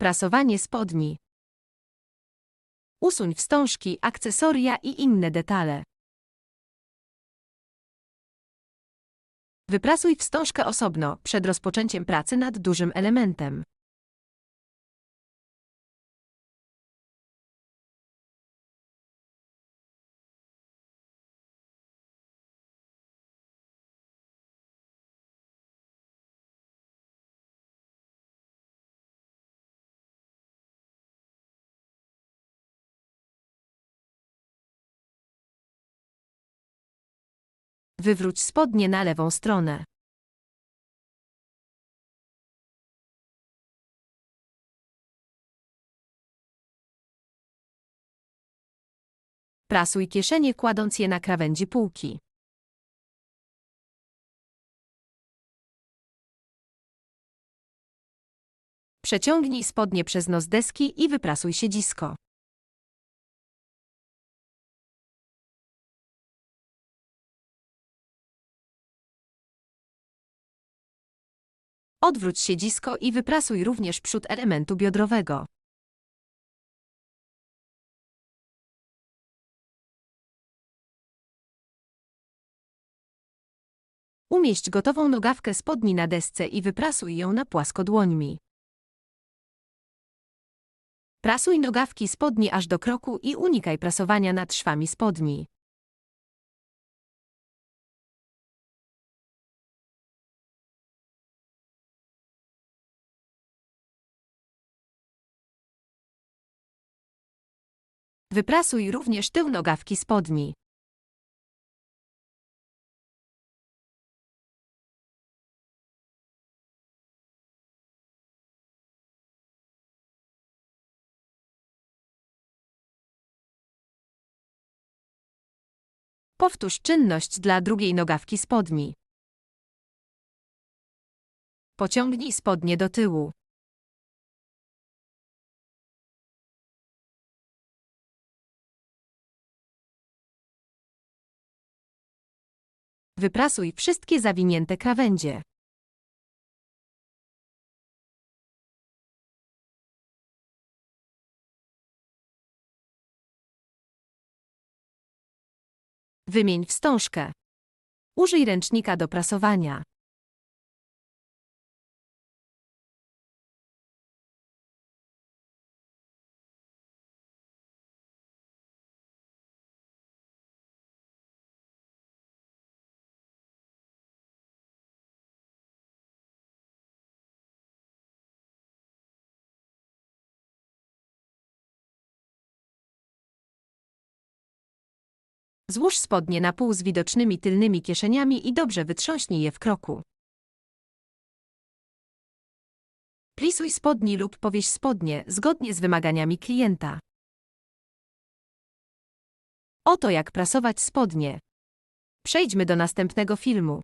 Prasowanie spodni. Usuń wstążki, akcesoria i inne detale. Wyprasuj wstążkę osobno, przed rozpoczęciem pracy nad dużym elementem. Wywróć spodnie na lewą stronę. Prasuj kieszenie kładąc je na krawędzi półki. Przeciągnij spodnie przez nos deski i wyprasuj siedzisko. Odwróć siedzisko i wyprasuj również przód elementu biodrowego. Umieść gotową nogawkę spodni na desce i wyprasuj ją na płasko dłońmi. Prasuj nogawki spodni aż do kroku i unikaj prasowania nad szwami spodni. Wyprasuj również tył nogawki spodni. Powtórz czynność dla drugiej nogawki spodni. Pociągnij spodnie do tyłu. Wyprasuj wszystkie zawinięte krawędzie. Wymień wstążkę. Użyj ręcznika do prasowania. Złóż spodnie na pół z widocznymi tylnymi kieszeniami i dobrze wytrząśnij je w kroku. Plisuj spodni lub powieś spodnie zgodnie z wymaganiami klienta. Oto jak prasować spodnie. Przejdźmy do następnego filmu.